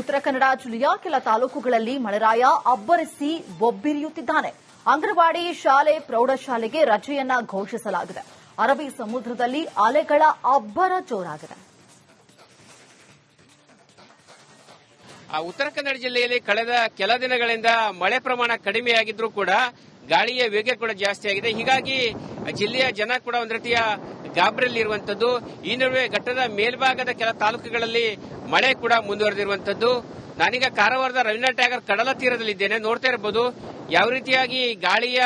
ಉತ್ತರ ಕನ್ನಡ ಜಿಲ್ಲೆಯ ಕೆಲ ತಾಲೂಕುಗಳಲ್ಲಿ ಮಳೆರಾಯ ಅಬ್ಬರಿಸಿ ಒಬ್ಬಿರಿಯುತ್ತಿದ್ದಾನೆ ಅಂಗನವಾಡಿ ಶಾಲೆ, ಪ್ರೌಢಶಾಲೆಗೆ ರಜೆಯನ್ನ ಘೋಷಿಸಲಾಗಿದೆ. ಅರಬ್ಬಿ ಸಮುದ್ರದಲ್ಲಿ ಅಲೆಗಳ ಅಬ್ಬರ ಜೋರಾಗಿದೆ. ಉತ್ತರ ಕನ್ನಡ ಜಿಲ್ಲೆಯಲ್ಲಿ ಕಳೆದ ಕೆಲ ದಿನಗಳಿಂದ ಮಳೆ ಪ್ರಮಾಣ ಕಡಿಮೆಯಾಗಿದ್ರೂ ಕೂಡ ಗಾಳಿಯ ವೇಗ ಕೂಡ ಜಾಸ್ತಿ ಆಗಿದೆ ಹೀಗಾಗಿ ಜಿಲ್ಲೆಯ ಜನ ಕೂಡ ಒಂದ್ ರೀತಿಯ ಗಾಬರಿಯಲ್ಲಿರುವಂತದ್ದು ಈ ನಡುವೆ ಘಟ್ಟದ ಮೇಲ್ಭಾಗದ ಕೆಲ ತಾಲೂಕುಗಳಲ್ಲಿ ಮಳೆ ಕೂಡ ಮುಂದುವರೆದಿರುವಂತದ್ದು. ನಾನೀಗ ಕಾರವಾರದ ರವೀಂದ್ರ ಟ್ಯಾಗರ್ ಕಡಲ ತೀರದಲ್ಲಿದ್ದೇನೆ. ನೋಡ್ತಾ ಇರಬಹುದು, ಯಾವ ರೀತಿಯಾಗಿ ಗಾಳಿಯ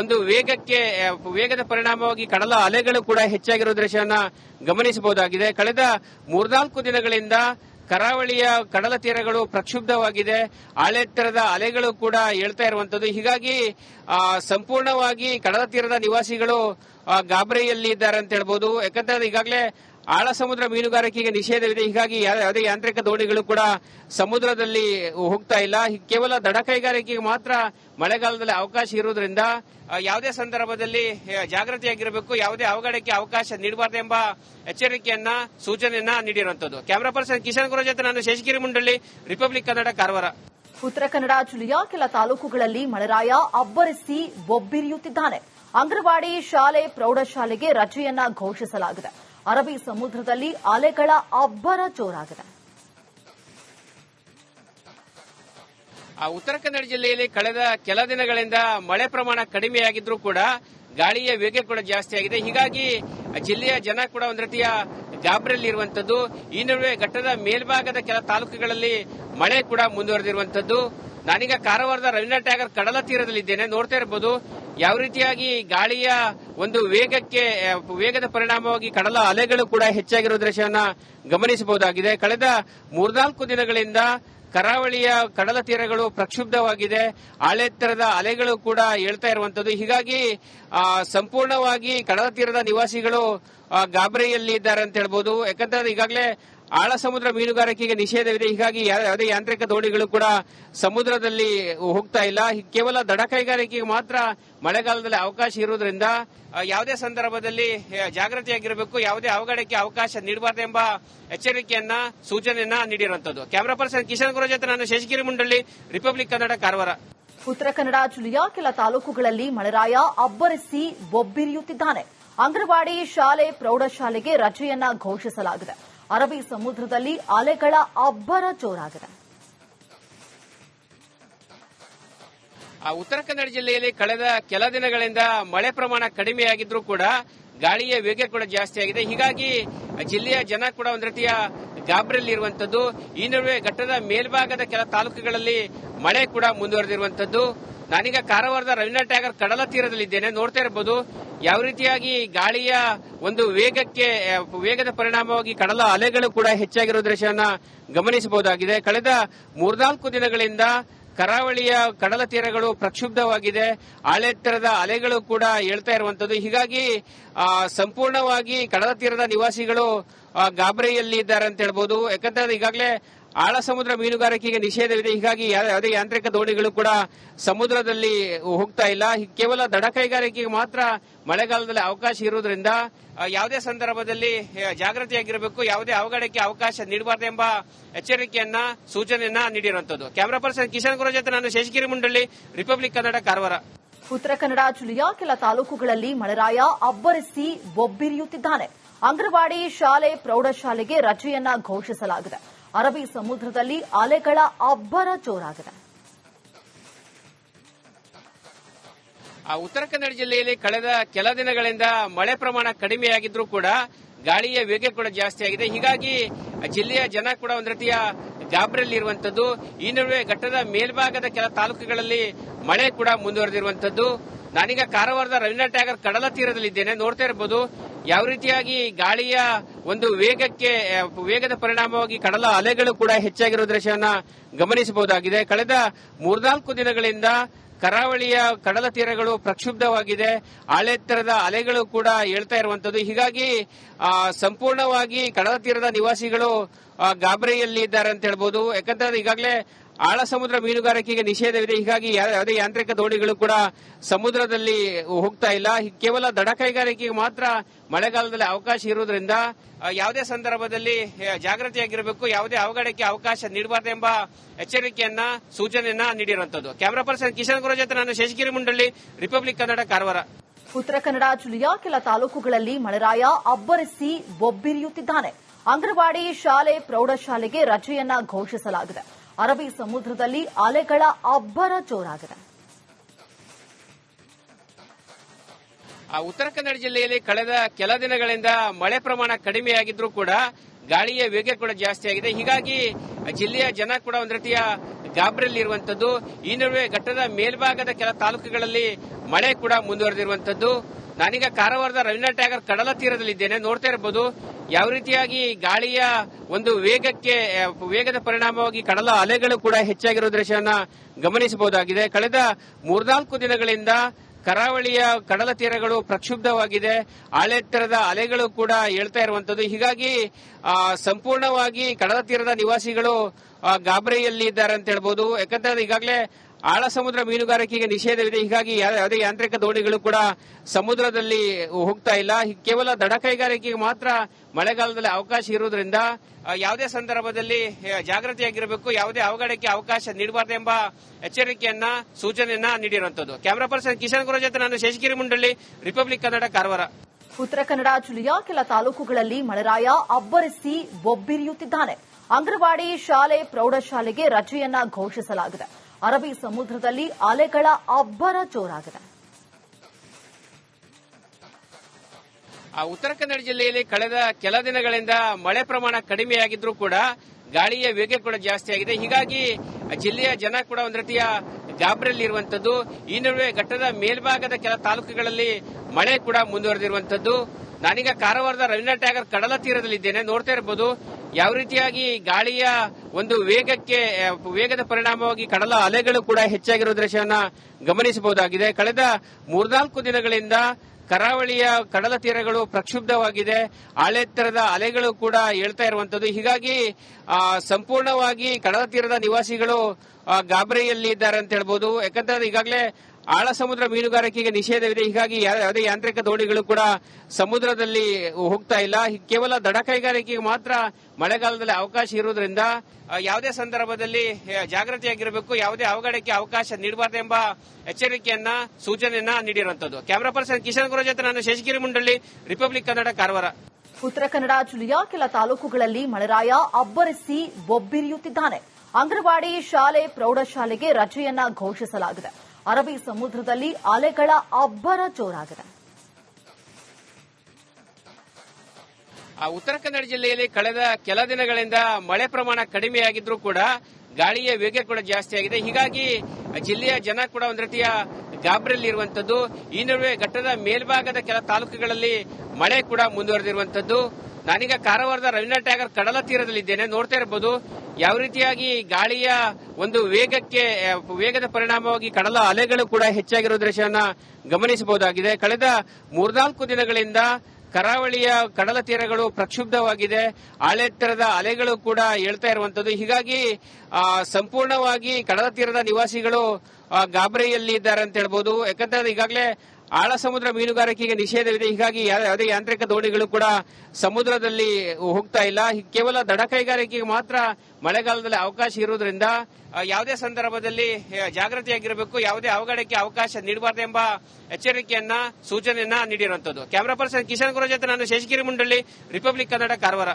ಒಂದು ವೇಗಕ್ಕೆ ವೇಗದ ಪರಿಣಾಮವಾಗಿ ಕಡಲ ಅಲೆಗಳು ಕೂಡ ಹೆಚ್ಚಾಗಿರುವ ದೃಶ್ಯವನ್ನು ಗಮನಿಸಬಹುದಾಗಿದೆ. ಕಳೆದ ಮೂರ್ನಾಲ್ಕು ದಿನಗಳಿಂದ ಕರಾವಳಿಯ ಕಡಲ ತೀರಗಳು ಪ್ರಕ್ಷುಬ್ಧವಾಗಿದೆ. ಆಳೆತ್ತರದ ಅಲೆಗಳು ಕೂಡ ಹೇಳ್ತಾ ಇರುವಂತದ್ದು ಹೀಗಾಗಿ ಸಂಪೂರ್ಣವಾಗಿ ಕಡಲ ತೀರದ ನಿವಾಸಿಗಳು ಗಾಬರಿಯಲ್ಲಿ ಇದ್ದಾರೆ ಅಂತ ಹೇಳ್ಬೋದು. ಯಾಕಂದ್ರೆ ಈಗಾಗಲೇ ಆಳ ಸಮುದ್ರ ಮೀನುಗಾರಿಕೆಗೆ ನಿಷೇಧವಿದೆ. ಹೀಗಾಗಿ ಯಾವುದೇ ಯಾಂತ್ರಿಕ ದೋಣಿಗಳು ಕೂಡ ಸಮುದ್ರದಲ್ಲಿ ಹೋಗ್ತಾ ಇಲ್ಲ. ಕೇವಲ ದಡ ಕೈಗಾರಿಕೆಗೆ ಮಾತ್ರ ಮಳೆಗಾಲದಲ್ಲಿ ಅವಕಾಶ ಇರುವುದರಿಂದ ಯಾವುದೇ ಸಂದರ್ಭದಲ್ಲಿ ಜಾಗೃತಿಯಾಗಿರಬೇಕು. ಯಾವುದೇ ಅವಘಡಕ್ಕೆ ಅವಕಾಶ ನೀಡಬಾರದು ಎಂಬ ಎಚ್ಚರಿಕೆಯನ್ನ, ಸೂಚನೆಯನ್ನ ನೀಡಿರುವಂತದ್ದು ಕ್ಯಾಮರಾ ಪರ್ಸನ್ ಕಿಶನ್ ಗುರು ಜೊತೆ ನಾನು ಶೇಷಗಿರಿ ಮುಂಡಳ್ಳಿ, ರಿಪಬ್ಲಿಕ್ ಕನ್ನಡ ಕಾರವಾರ. ಉತ್ತರ ಕನ್ನಡ ಜಿಲ್ಲೆಯ ಕೆಲ ತಾಲೂಕುಗಳಲ್ಲಿ ಮಳೆರಾಯ ಅಬ್ಬರಿಸಿ ಬೊಬ್ಬಿರಿಯುತ್ತಿದ್ದಾನೆ. ಅಂಗನವಾಡಿ ಶಾಲೆ, ಪ್ರೌಢಶಾಲೆಗೆ ರಜೆಯನ್ನ ಘೋಷಿಸಲಾಗಿದೆ. ಅರಬ್ಬಿ ಸಮುದ್ರದಲ್ಲಿ ಅಲೆಗಳ ಅಬ್ಬರ ಜೋರಾಗಿದೆ. ಉತ್ತರ ಕನ್ನಡ ಜಿಲ್ಲೆಯಲ್ಲಿ ಕಳೆದ ಕೆಲ ದಿನಗಳಿಂದ ಮಳೆ ಪ್ರಮಾಣ ಕಡಿಮೆಯಾಗಿದ್ರೂ ಕೂಡ ಗಾಳಿಯ ವೇಗ ಕೂಡ ಜಾಸ್ತಿ ಆಗಿದೆ. ಹೀಗಾಗಿ ಜಿಲ್ಲೆಯ ಜನ ಕೂಡ ಒಂದು ರೀತಿಯ ಗಾಬರಿಯಲ್ಲಿರುವಂತದ್ದು ಈ ನಡುವೆ ಘಟ್ಟದ ಮೇಲ್ಭಾಗದ ಕೆಲ ತಾಲೂಕುಗಳಲ್ಲಿ ಮಳೆ ಕೂಡ ಮುಂದುವರೆದಿರುವಂತದ್ದು ನಾನೀಗ ಕಾರವಾರದ ರವೀಂದ್ರ ಟ್ಯಾಗರ್ ಕಡಲ ತೀರದಲ್ಲಿದ್ದೇನೆ. ನೋಡ್ತಾ ಇರಬಹುದು ಯಾವ ರೀತಿಯಾಗಿ ಗಾಳಿಯ ಒಂದು ವೇಗಕ್ಕೆ ವೇಗದ ಪರಿಣಾಮವಾಗಿ ಕಡಲ ಅಲೆಗಳು ಕೂಡ ಹೆಚ್ಚಾಗಿರೋ ದೃಶ್ಯವನ್ನ ಗಮನಿಸಬಹುದಾಗಿದೆ. ಕಳೆದ ಮೂರ್ನಾಲ್ಕು ದಿನಗಳಿಂದ ಕರಾವಳಿಯ ಕಡಲ ತೀರಗಳು ಪ್ರಕ್ಷುಬ್ಧವಾಗಿದೆ. ಆಳೆತ್ತರದ ಅಲೆಗಳು ಕೂಡ ಹೇಳ್ತಾ ಇರುವಂತದ್ದು ಹೀಗಾಗಿ ಸಂಪೂರ್ಣವಾಗಿ ಕಡಲ ತೀರದ ನಿವಾಸಿಗಳು ಗಾಬರಿಯಲ್ಲಿ ಇದ್ದಾರೆ ಅಂತ ಹೇಳ್ಬೋದು. ಯಾಕಂದ್ರೆ ಈಗಾಗಲೇ ಆಳ ಸಮುದ್ರ ಮೀನುಗಾರಿಕೆಗೆ ನಿಷೇಧವಿದೆ. ಹೀಗಾಗಿ ಯಾವುದೇ ಯಾಂತ್ರಿಕ ದೋಣಿಗಳು ಕೂಡ ಸಮುದ್ರದಲ್ಲಿ ಹೋಗ್ತಾ ಇಲ್ಲ. ಕೇವಲ ದಡ ಕೈಗಾರಿಕೆಗೆ ಮಾತ್ರ ಮಳೆಗಾಲದಲ್ಲಿ ಅವಕಾಶ ಇರುವುದರಿಂದ ಯಾವುದೇ ಸಂದರ್ಭದಲ್ಲಿ ಜಾಗೃತಿಯಾಗಿರಬೇಕು. ಯಾವುದೇ ಅವಘಡಕ್ಕೆ ಅವಕಾಶ ನೀಡಬಾರದು ಎಂಬ ಎಚ್ಚರಿಕೆಯನ್ನ, ಸೂಚನೆಯನ್ನ ನೀಡಿರುವಂತದ್ದು ಕ್ಯಾಮರಾ ಪರ್ಸನ್ ಕಿಶನ್ ಗುರು ಜೊತೆ ನಾನು ಶೇಷಗಿರಿ ಮುಂಡಳ್ಳಿ, ರಿಪಬ್ಲಿಕ್ ಕನ್ನಡ ಕಾರವಾರ. ಉತ್ತರ ಕನ್ನಡ, ಜಿಲ್ಲೆಯ ಕೆಲ ತಾಲೂಕುಗಳಲ್ಲಿ ಮಳೆರಾಯ ಅಬ್ಬರಿಸಿ ಬೊಬ್ಬಿರಿಯುತ್ತಿದ್ದಾನೆ. ಅಂಗನವಾಡಿ, ಶಾಲೆ, ಪ್ರೌಢಶಾಲೆಗೆ ರಜೆಯನ್ನ ಘೋಷಿಸಲಾಗಿದೆ. ಅರಬ್ಬಿ ಸಮುದ್ರದಲ್ಲಿ ಅಲೆಗಳ ಅಬ್ಬರ ಜೋರಾಗಿದೆ. ಉತ್ತರ ಕನ್ನಡ ಜಿಲ್ಲೆಯಲ್ಲಿ ಕಳೆದ ಕೆಲ ದಿನಗಳಿಂದ ಮಳೆ ಪ್ರಮಾಣ ಕಡಿಮೆಯಾಗಿದ್ರೂ ಕೂಡ ಗಾಳಿಯ ವೇಗ ಕೂಡ ಜಾಸ್ತಿ ಆಗಿದೆ. ಹೀಗಾಗಿ ಜಿಲ್ಲೆಯ ಜನ ಕೂಡ ಒಂದು ರೀತಿಯ ಗಾಬರಿಯಲ್ಲಿರುವಂತದ್ದು ಈ ನಡುವೆ ಘಟ್ಟದ ಮೇಲ್ಭಾಗದ ಕೆಲ ತಾಲೂಕುಗಳಲ್ಲಿ ಮಳೆ ಕೂಡ ಮುಂದುವರೆದಿರುವಂತದ್ದು. ನಾನೀಗ ಕಾರವಾರದ ರವೀಂದ್ರ ಟ್ಯಾಗರ್ ಕಡಲ ತೀರದಲ್ಲಿದ್ದೇನೆ. ನೋಡ್ತಾ ಇರಬಹುದು ಯಾವ ರೀತಿಯಾಗಿ ಗಾಳಿಯ ಒಂದು ವೇಗಕ್ಕೆ ವೇಗದ ಪರಿಣಾಮವಾಗಿ ಕಡಲ ಅಲೆಗಳು ಕೂಡ ಹೆಚ್ಚಾಗಿರೋ ದೃಶ್ಯವನ್ನು ಗಮನಿಸಬಹುದಾಗಿದೆ. ಕಳೆದ ಮೂರ್ನಾಲ್ಕು ದಿನಗಳಿಂದ ಕರಾವಳಿಯ ಕಡಲ ತೀರಗಳು ಪ್ರಕ್ಷುಬ್ಧವಾಗಿದೆ. ಆಳೆತ್ತರದ ಅಲೆಗಳು ಕೂಡ ಹೇಳ್ತಾ ಇರುವಂತದ್ದು ಹೀಗಾಗಿ ಸಂಪೂರ್ಣವಾಗಿ ಕಡಲ ತೀರದ ನಿವಾಸಿಗಳು ಗಾಬರಿಯಲ್ಲಿ ಇದ್ದಾರೆ ಅಂತ ಹೇಳ್ಬೋದು. ಯಾಕಂದ್ರೆ ಈಗಾಗಲೇ ಆಳ ಸಮುದ್ರ ಮೀನುಗಾರಿಕೆಗೆ ನಿಷೇಧವಿದೆ. ಹೀಗಾಗಿ ಯಾವುದೇ ಯಾಂತ್ರಿಕ ದೋಣಿಗಳು ಕೂಡ ಸಮುದ್ರದಲ್ಲಿ ಹೋಗ್ತಾ ಇಲ್ಲ. ಕೇವಲ ದಡ ಕೈಗಾರಿಕೆಗೆ ಮಾತ್ರ ಮಳೆಗಾಲದಲ್ಲಿ ಅವಕಾಶ ಇರುವುದರಿಂದ ಯಾವುದೇ ಸಂದರ್ಭದಲ್ಲಿ ಜಾಗೃತಿಯಾಗಿರಬೇಕು. ಯಾವುದೇ ಅವಘಡಕ್ಕೆ ಅವಕಾಶ ನೀಡಬಾರದು ಎಂಬ ಎಚ್ಚರಿಕೆಯನ್ನ, ಸೂಚನೆಯನ್ನ ನೀಡಿರುವಂತದ್ದು ಕ್ಯಾಮರಾ ಪರ್ಸನ್ ಕಿಶನ್ ಗುರು ಜೊತೆ ನಾನು ಶೇಷಗಿರಿ ಮುಂಡಳ್ಳಿ ರಿಪಬ್ಲಿಕ್ ಕನ್ನಡ ಕಾರವಾರ ಉತ್ತರ ಕನ್ನಡ ಜಿಲ್ಲೆಯ ಕೆಲ ತಾಲೂಕುಗಳಲ್ಲಿ ಮಳೆರಾಯ ಅಬ್ಬರಿಸಿ ಬೊಬ್ಬಿರಿಯುತ್ತಿದ್ದಾನೆ. ಅಂಗನವಾಡಿ ಶಾಲೆ, ಪ್ರೌಢಶಾಲೆಗೆ ರಜೆಯನ್ನ ಘೋಷಿಸಲಾಗಿದೆ. ಅರಬ್ಬಿ ಸಮುದ್ರದಲ್ಲಿ ಅಲೆಗಳ ಅಬ್ಬರ ಜೋರಾಗಿದೆ. ಉತ್ತರ ಕನ್ನಡ ಜಿಲ್ಲೆಯಲ್ಲಿ ಕಳೆದ ಕೆಲ ದಿನಗಳಿಂದ ಮಳೆ ಪ್ರಮಾಣ ಕಡಿಮೆಯಾಗಿದ್ರೂ ಕೂಡ ಗಾಳಿಯ ವೇಗ ಕೂಡ ಜಾಸ್ತಿ ಆಗಿದೆ. ಹೀಗಾಗಿ ಜಿಲ್ಲೆಯ ಜನ ಕೂಡ ಒಂದು ರೀತಿಯ ಗಾಬರಿಯಲ್ಲಿರುವಂತದ್ದು ಈ ನಡುವೆ ಘಟ್ಟದ ಮೇಲ್ಭಾಗದ ಕೆಲ ತಾಲೂಕುಗಳಲ್ಲಿ ಮಳೆ ಕೂಡ ಮುಂದುವರೆದಿರುವಂತದ್ದು ನಾನೀಗ ಕಾರವಾರದ ರವೀಂದ್ರ ಟ್ಯಾಗರ್ ಕಡಲ ತೀರದಲ್ಲಿದ್ದೇನೆ. ನೋಡ್ತಾ ಇರಬಹುದು ಯಾವ ರೀತಿಯಾಗಿ ಗಾಳಿಯ ಒಂದು ವೇಗಕ್ಕೆ ವೇಗದ ಪರಿಣಾಮವಾಗಿ ಕಡಲ ಅಲೆಗಳು ಕೂಡ ಹೆಚ್ಚಾಗಿರುವ ದೃಶ್ಯವನ್ನ ಗಮನಿಸಬಹುದಾಗಿದೆ. ಕಳೆದ ಮೂರ್ನಾಲ್ಕು ದಿನಗಳಿಂದ ಕರಾವಳಿಯ ಕಡಲ ತೀರಗಳು ಪ್ರಕ್ಷುಬ್ಧವಾಗಿದೆ. ಆಳೆತ್ತರದ ಅಲೆಗಳು ಕೂಡ ಹೇಳ್ತಾ ಇರುವಂತದ್ದು ಹೀಗಾಗಿ ಸಂಪೂರ್ಣವಾಗಿ ಕಡಲ ತೀರದ ನಿವಾಸಿಗಳು ಗಾಬರಿಯಲ್ಲಿ ಇದ್ದಾರೆ ಅಂತ ಹೇಳ್ಬೋದು. ಯಾಕಂದ್ರೆ ಈಗಾಗಲೇ ಆಳ ಸಮುದ್ರ ಮೀನುಗಾರಿಕೆಗೆ ನಿಷೇಧವಿದೆ. ಹೀಗಾಗಿ ಯಾವುದೇ ಯಾಂತ್ರಿಕ ದೋಣಿಗಳು ಕೂಡ ಸಮುದ್ರದಲ್ಲಿ ಹೋಗ್ತಾ ಇಲ್ಲ. ಕೇವಲ ದಡ ಕೈಗಾರಿಕೆಗೆ ಮಾತ್ರ ಮಳೆಗಾಲದಲ್ಲಿ ಅವಕಾಶ ಇರುವುದರಿಂದ ಯಾವುದೇ ಸಂದರ್ಭದಲ್ಲಿ ಜಾಗೃತಿಯಾಗಿರಬೇಕು. ಯಾವುದೇ ಅವಘಡಕ್ಕೆ ಅವಕಾಶ ನೀಡಬಾರದು ಎಂಬ ಎಚ್ಚರಿಕೆಯನ್ನ, ಸೂಚನೆಯನ್ನ ನೀಡಿರುವಂತದ್ದು ಕ್ಯಾಮರಾ ಪರ್ಸನ್ ಕಿಶನ್ ಗುರು ಜೊತೆ ನಾನು ಶಶಿಗಿರಿ ಮುಂಡಳ್ಳಿ, ರಿಪಬ್ಲಿಕ್ ಕನ್ನಡ ಕಾರವಾರ. ಉತ್ತರ ಕನ್ನಡ, ಜಿಲ್ಲೆಯ ಕೆಲ ತಾಲೂಕುಗಳಲ್ಲಿ ಮಳೆರಾಯ ಅಬ್ಬರಿಸಿ ಬೊಬ್ಬಿರಿಯುತ್ತಿದ್ದಾನೆ. ಅಂಗನವಾಡಿ, ಶಾಲೆ, ಪ್ರೌಢಶಾಲೆಗೆ ರಜೆಯನ್ನ ಘೋಷಿಸಲಾಗಿದೆ. ಅರಬ್ಬಿ ಸಮುದ್ರದಲ್ಲಿ ಅಲೆಗಳ ಅಬ್ಬರ ಜೋರಾಗಿದೆ. ಉತ್ತರ ಕನ್ನಡ ಜಿಲ್ಲೆಯಲ್ಲಿ ಕಳೆದ ಕೆಲ ದಿನಗಳಿಂದ ಮಳೆ ಪ್ರಮಾಣ ಕಡಿಮೆಯಾಗಿದ್ರೂ ಕೂಡ ಗಾಳಿಯ ವೇಗ ಕೂಡ ಜಾಸ್ತಿ ಆಗಿದೆ. ಹೀಗಾಗಿ ಜಿಲ್ಲೆಯ ಜನ ಕೂಡ ಒಂದು ರೀತಿಯ ಗಾಬರಿಯಲ್ಲಿರುವಂತದ್ದು. ಈ ನಡುವೆ ಘಟ್ಟದ ಮೇಲ್ಭಾಗದ ಕೆಲ ತಾಲೂಕುಗಳಲ್ಲಿ ಮಳೆ ಕೂಡ ಮುಂದುವರೆದಿರುವಂತದ್ದು. ನಾನೀಗ ಕಾರವಾರದ ರವೀಂದ್ರ ಟ್ಯಾಗರ್ ಕಡಲ ತೀರದಲ್ಲಿದ್ದೇನೆ. ನೋಡ್ತಾ ಇರಬಹುದು ಯಾವ ರೀತಿಯಾಗಿ ಗಾಳಿಯ ಒಂದು ವೇಗಕ್ಕೆ ವೇಗದ ಪರಿಣಾಮವಾಗಿ ಕಡಲ ಅಲೆಗಳು ಕೂಡ ಹೆಚ್ಚಾಗಿರೋ ದೃಶ್ಯವನ್ನು ಗಮನಿಸಬಹುದಾಗಿದೆ. ಕಳೆದ ಮೂರ್ನಾಲ್ಕು ದಿನಗಳಿಂದ ಕರಾವಳಿಯ ಕಡಲ ತೀರಗಳು ಪ್ರಕ್ಷುಬ್ಧವಾಗಿದೆ. ಆಳೆತ್ತರದ ಅಲೆಗಳು ಕೂಡ ಹೇಳ್ತಾ ಇರುವಂತದ್ದು ಹೀಗಾಗಿ ಸಂಪೂರ್ಣವಾಗಿ ಕಡಲ ತೀರದ ನಿವಾಸಿಗಳು ಗಾಬರಿಯಲ್ಲಿ ಇದ್ದಾರೆ ಅಂತ ಹೇಳ್ಬೋದು. ಯಾಕಂದ್ರೆ ಈಗಾಗಲೇ ಆಳ ಸಮುದ್ರ ಮೀನುಗಾರಿಕೆಗೆ ನಿಷೇಧವಿದೆ. ಹೀಗಾಗಿ ಯಾವುದೇ ಯಾಂತ್ರಿಕ ದೋಣಿಗಳು ಕೂಡ ಸಮುದ್ರದಲ್ಲಿ ಹೋಗ್ತಾ ಇಲ್ಲ. ಕೇವಲ ದಡ ಕೈಗಾರಿಕೆಗೆ ಮಾತ್ರ ಮಳೆಗಾಲದಲ್ಲಿ ಅವಕಾಶ ಇರುವುದರಿಂದ ಯಾವುದೇ ಸಂದರ್ಭದಲ್ಲಿ ಜಾಗೃತಿಯಾಗಿರಬೇಕು. ಯಾವುದೇ ಅವಘಡಕ್ಕೆ ಅವಕಾಶ ನೀಡಬಾರದು ಎಂಬ ಎಚ್ಚರಿಕೆಯನ್ನ, ಸೂಚನೆಯನ್ನ ನೀಡಿರುವಂತದ್ದು ಕ್ಯಾಮರಾ ಪರ್ಸನ್ ಕಿಶನ್ ಗುರು ಜೊತೆ ನಾನು ಶೇಷಗಿರಿ ಮುಂಡಳ್ಳಿ ರಿಪಬ್ಲಿಕ್ ಕನ್ನಡ ಕಾರವಾರ ಉತ್ತರ ಕನ್ನಡ ಜಿಲ್ಲೆಯ ಕೆಲ ತಾಲೂಕುಗಳಲ್ಲಿ ಮಳೆರಾಯ ಅಬ್ಬರಿಸಿ ಬೊಬ್ಬಿರಿಯುತ್ತಿದ್ದಾನೆ. ಅಂಗನವಾಡಿ ಶಾಲೆ, ಪ್ರೌಢಶಾಲೆಗೆ ರಜೆಯನ್ನ ಘೋಷಿಸಲಾಗಿದೆ. ಅರಬ್ಬಿ ಸಮುದ್ರದಲ್ಲಿ ಅಲೆಗಳ ಅಬ್ಬರ ಜೋರಾಗಿದೆ. ಉತ್ತರ ಕನ್ನಡ ಜಿಲ್ಲೆಯಲ್ಲಿ ಕಳೆದ ಕೆಲ ದಿನಗಳಿಂದ ಮಳೆ ಪ್ರಮಾಣ ಕಡಿಮೆಯಾಗಿದ್ರೂ ಕೂಡ ಗಾಳಿಯ ವೇಗ ಕೂಡ ಜಾಸ್ತಿ ಆಗಿದೆ. ಹೀಗಾಗಿ ಜಿಲ್ಲೆಯ ಜನ ಕೂಡ ಒಂದು ರೀತಿಯ ಗಾಬರಿಯಲ್ಲಿರುವಂತದ್ದು ಈ ನಡುವೆ ಘಟ್ಟದ ಮೇಲ್ಭಾಗದ ಕೆಲ ತಾಲೂಕುಗಳಲ್ಲಿ ಮಳೆ ಕೂಡ ಮುಂದುವರೆದಿರುವಂತದ್ದು. ನಾನೀಗ ಕಾರವಾರದ ರವೀಂದ್ರ ಟ್ಯಾಗರ್ ಕಡಲ ತೀರದಲ್ಲಿದ್ದೇನೆ. ನೋಡ್ತಾ ಇರಬಹುದು ಯಾವ ರೀತಿಯಾಗಿ ಗಾಳಿಯ ಒಂದು ವೇಗಕ್ಕೆ ವೇಗದ ಪರಿಣಾಮವಾಗಿ ಕಡಲ ಅಲೆಗಳು ಕೂಡ ಹೆಚ್ಚಾಗಿರುವ ದೃಶ್ಯವನ್ನ ಗಮನಿಸಬಹುದಾಗಿದೆ. ಕಳೆದ ಮೂರ್ನಾಲ್ಕು ದಿನಗಳಿಂದ ಕರಾವಳಿಯ ಕಡಲ ತೀರಗಳು ಪ್ರಕ್ಷುಬ್ಧವಾಗಿದೆ. ಆಳೆತ್ತರದ ಅಲೆಗಳು ಕೂಡ ಹೇಳ್ತಾ ಇರುವಂತದ್ದು ಹೀಗಾಗಿ ಸಂಪೂರ್ಣವಾಗಿ ಕಡಲ ತೀರದ ನಿವಾಸಿಗಳು ಗಾಬರಿಯಲ್ಲಿ ಇದ್ದಾರೆ ಅಂತ ಹೇಳ್ಬೋದು. ಯಾಕಂದ್ರೆ ಈಗಾಗಲೇ ಆಳ ಸಮುದ್ರ ಮೀನುಗಾರಿಕೆಗೆ ನಿಷೇಧವಿದೆ. ಹೀಗಾಗಿ ಯಾವುದೇ ಯಾಂತ್ರಿಕ ದೋಣಿಗಳು ಕೂಡ ಸಮುದ್ರದಲ್ಲಿ ಹೋಗ್ತಾ ಇಲ್ಲ. ಕೇವಲ ದಡ ಕೈಗಾರಿಕೆಗೆ ಮಾತ್ರ ಮಳೆಗಾಲದಲ್ಲಿ ಅವಕಾಶ ಇರುವುದರಿಂದ ಯಾವುದೇ ಸಂದರ್ಭದಲ್ಲಿ ಜಾಗೃತಿಯಾಗಿರಬೇಕು. ಯಾವುದೇ ಅವಘಡಕ್ಕೆ ಅವಕಾಶ ನೀಡಬಾರದು ಎಂಬ ಎಚ್ಚರಿಕೆಯನ್ನ, ಸೂಚನೆಯನ್ನ ನೀಡಿರುವಂತದ್ದು ಕ್ಯಾಮರಾ ಪರ್ಸನ್ ಕಿಶನ್ ಗುರು ಜೊತೆ ನಾನು ಶಶಿಗಿರಿ ಮುಂಡಳ್ಳಿ, ರಿಪಬ್ಲಿಕ್ ಕನ್ನಡ ಕಾರವಾರ. ಉತ್ತರ ಕನ್ನಡ ಜಿಲ್ಲೆಯ ಕೆಲ ತಾಲೂಕುಗಳಲ್ಲಿ ಮಳೆರಾಯ ಅಬ್ಬರಿಸಿ ಬೊಬ್ಬಿರಿಯುತ್ತಿದ್ದಾನೆ. ಅಂಗನವಾಡಿ ಶಾಲೆ, ಪ್ರೌಢಶಾಲೆಗೆ ರಜೆಯನ್ನ ಘೋಷಿಸಲಾಗಿದೆ. ಅರಬ್ಬಿ ಸಮುದ್ರದಲ್ಲಿ ಅಲೆಗಳ ಅಬ್ಬರ ಜೋರಾಗಿದೆ. ಉತ್ತರ ಕನ್ನಡ ಜಿಲ್ಲೆಯಲ್ಲಿ ಕಳೆದ ಕೆಲ ದಿನಗಳಿಂದ ಮಳೆ ಪ್ರಮಾಣ ಕಡಿಮೆಯಾಗಿದ್ರೂ ಕೂಡ ಗಾಳಿಯ ವೇಗ ಕೂಡ ಜಾಸ್ತಿ ಆಗಿದೆ. ಹೀಗಾಗಿ ಜಿಲ್ಲೆಯ ಜನ ಕೂಡ ಒಂದು ರೀತಿಯ ಗಾಬರಿಯಲ್ಲಿರುವಂತದ್ದು, ಈ ನಡುವೆ ಘಟ್ಟದ ಮೇಲ್ಭಾಗದ ಕೆಲ ತಾಲೂಕುಗಳಲ್ಲಿ ಮಳೆ ಕೂಡ ಮುಂದುವರೆದಿರುವಂತದ್ದು. ನಾನೀಗ ಕಾರವಾರದ ರವೀಂದ್ರ ಟ್ಯಾಗರ್ ಕಡಲ ತೀರದಲ್ಲಿದ್ದೇನೆ. ನೋಡ್ತಾ ಇರಬಹುದು ಯಾವ ರೀತಿಯಾಗಿ ಗಾಳಿಯ ಒಂದು ವೇಗಕ್ಕೆ ವೇಗದ ಪರಿಣಾಮವಾಗಿ ಕಡಲ ಅಲೆಗಳು ಕೂಡ ಹೆಚ್ಚಾಗಿರೋ ದೃಶ್ಯವನ್ನು ಗಮನಿಸಬಹುದಾಗಿದೆ. ಕಳೆದ ಮೂರ್ನಾಲ್ಕು ದಿನಗಳಿಂದ ಕರಾವಳಿಯ ಕಡಲ ತೀರಗಳು ಪ್ರಕ್ಷುಬ್ಧವಾಗಿದೆ. ಆಳೆತ್ತರದ ಅಲೆಗಳು ಕೂಡ ಹೇಳ್ತಾ ಇರುವಂತದ್ದು ಹೀಗಾಗಿ ಸಂಪೂರ್ಣವಾಗಿ ಕಡಲ ತೀರದ ನಿವಾಸಿಗಳು ಗಾಬರಿಯಲ್ಲಿ ಇದ್ದಾರೆ ಅಂತ ಹೇಳ್ಬೋದು. ಯಾಕಂದ್ರೆ ಈಗಾಗಲೇ ಆಳ ಸಮುದ್ರ ಮೀನುಗಾರಿಕೆಗೆ ನಿಷೇಧವಿದೆ. ಹೀಗಾಗಿ ಯಾವುದೇ ಯಾಂತ್ರಿಕ ದೋಣಿಗಳು ಕೂಡ ಸಮುದ್ರದಲ್ಲಿ ಹೋಗ್ತಾ ಇಲ್ಲ. ಕೇವಲ ದಡ ಕೈಗಾರಿಕೆಗೆ ಮಾತ್ರ ಮಳೆಗಾಲದಲ್ಲಿ ಅವಕಾಶ ಇರುವುದರಿಂದ ಯಾವುದೇ ಸಂದರ್ಭದಲ್ಲಿ ಜಾಗೃತಿಯಾಗಿರಬೇಕು. ಯಾವುದೇ ಅವಘಡಕ್ಕೆ ಅವಕಾಶ ನೀಡಬಾರದು ಎಂಬ ಎಚ್ಚರಿಕೆಯನ್ನ, ಸೂಚನೆಯನ್ನ ನೀಡಿರುವಂತದ್ದು ಕ್ಯಾಮರಾ ಪರ್ಸನ್ ಕಿಶನ್ ಗುರು ಜೊತೆ ನಾನು ಶೇಷಗಿರಿ ಮುಂಡಳ್ಳಿ, ರಿಪಬ್ಲಿಕ್ ಕನ್ನಡ ಕಾರವಾರ.